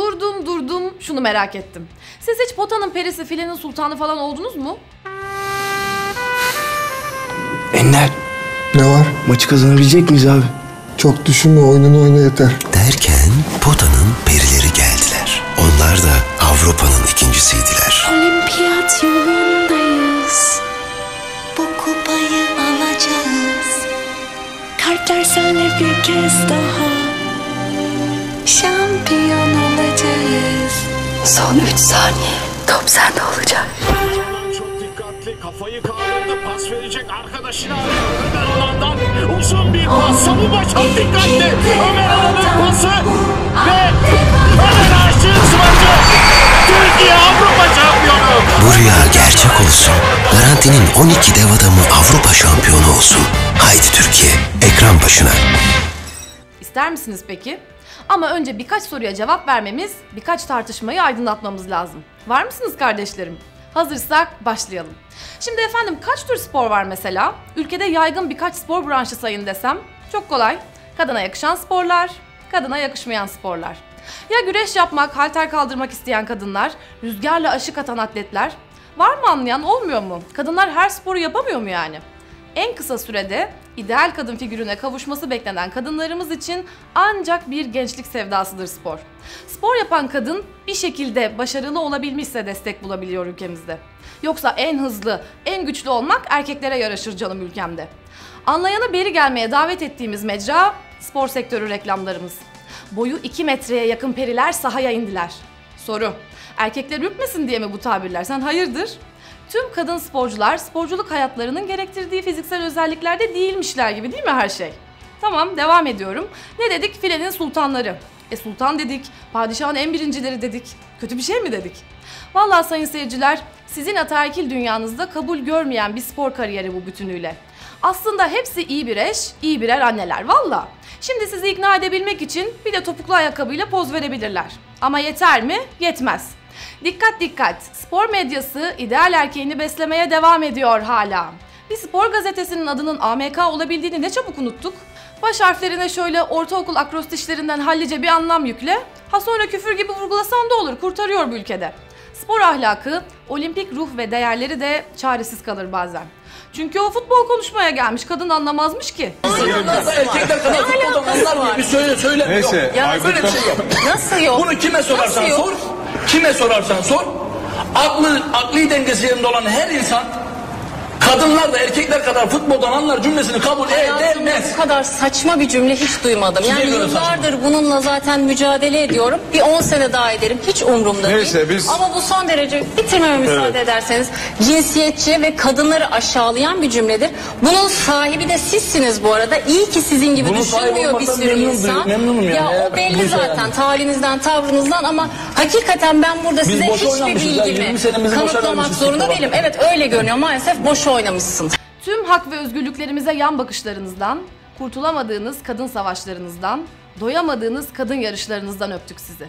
Durdum durdum şunu merak ettim. Siz hiç Pota'nın perisi filenin sultanı falan oldunuz mu? Ender Ne var? maçı kazanabilecek miyiz abi? Çok düşünme oyununu oyna yeter. Derken Pota'nın perileri geldiler. Onlar da Avrupa'nın ikincisiydiler. Olimpiyat yolundayız. Bu kupayı alacağız. Kalpler senle bir kez daha. Son 3 saniye. Top sende olacak. Çok dikkatli kafayı kaldırdı pas verecek arkadaşına Ömer Alan'dan uzun bir pas savunma çok dikkatli Ömer Alan'ın pası ve Ömer Aşık Sıvacı Türkiye Avrupa şampiyonu Bu rüya gerçek olsun. Garantinin 12 dev adamı Avrupa şampiyonu olsun. Haydi Türkiye, ekran başına. İster misiniz peki? Ama önce birkaç soruya cevap vermemiz, birkaç tartışmayı aydınlatmamız lazım. Var mısınız kardeşlerim? Hazırsak başlayalım. Şimdi efendim kaç tür spor var mesela? Ülkede yaygın birkaç spor branşı sayın desem. Çok kolay. Kadına yakışan sporlar, kadına yakışmayan sporlar. Ya güreş yapmak, halter kaldırmak isteyen kadınlar, rüzgarla aşık atan atletler. Var mı anlayan olmuyor mu? Kadınlar her sporu yapamıyor mu yani? En kısa sürede ideal kadın figürüne kavuşması beklenen kadınlarımız için ancak bir gençlik sevdasıdır spor. Spor yapan kadın bir şekilde başarılı olabilmişse destek bulabiliyor ülkemizde. Yoksa en hızlı, en güçlü olmak erkeklere yaraşır canım ülkemde. Anlayanı beri gelmeye davet ettiğimiz mecra spor sektörü reklamlarımız. Boyu 2 metreye yakın periler sahaya indiler. Soru. Erkekler ürkmesin diye mi bu tabirler? Sen hayırdır? Tüm kadın sporcular sporculuk hayatlarının gerektirdiği fiziksel özelliklerde değilmişler gibi değil mi her şey? Tamam devam ediyorum. Ne dedik? Filenin sultanları. E sultan dedik, padişahın en birincileri dedik. Kötü bir şey mi dedik? Vallahi sayın seyirciler, sizin ataerkil dünyanızda kabul görmeyen bir spor kariyeri bu bütünüyle. Aslında hepsi iyi bir eş, iyi birer anneler valla. Şimdi sizi ikna edebilmek için bir de topuklu ayakkabıyla poz verebilirler. Ama yeter mi? Yetmez. Dikkat dikkat. Spor medyası ideal erkeğini beslemeye devam ediyor hala. Bir spor gazetesinin adının AMK olabildiğini ne çabuk unuttuk. Baş harflerine şöyle ortaokul akrostişlerinden hallice bir anlam yükle. Ha sonra küfür gibi vurgulasan da olur kurtarıyor bu ülkede. Spor ahlakı, olimpik ruh ve değerleri de çaresiz kalır bazen. Çünkü o futbol konuşmaya gelmiş kadın anlamazmış ki. Erkekler kadar futboldan anlar mı? Bir söyle söyle. Neyse, Yok. Böyle bir şey yok. Nasıl yok? Bunu kime sorarsan sor. Kime sorarsan sor. Aklı, akli dengesi yerinde olan her insan kadınlar da erkekler kadar futboldan anlar cümlesini kabul edemez. bu kadar saçma bir cümle hiç duymadım. Size Yani yıllardır bununla zaten mücadele ediyorum. Bir 10 sene daha ederim. Hiç umurumda Neyse, değil. biz- Ama bu son derece bitirmeme müsaade ederseniz cinsiyetçi ve kadınları aşağılayan bir cümledir. Bunun sahibi de sizsiniz bu arada. İyi ki sizin gibi Bunun düşünmüyor bir sürü memnunum, insan. memnunum yani. Ya Eğer o belli zaten yani. tavrınızdan, tavrınızdan ama hakikaten ben burada Biz size boş hiçbir oynamışız ya, bilgimi 20 senemizi boş kanıtlamak zorunda değilim. Evet öyle görünüyor maalesef boş oynamışsın. Tüm hak ve özgürlüklerimize yan bakışlarınızdan, kurtulamadığınız kadın savaşlarınızdan, doyamadığınız kadın yarışlarınızdan öptük sizi.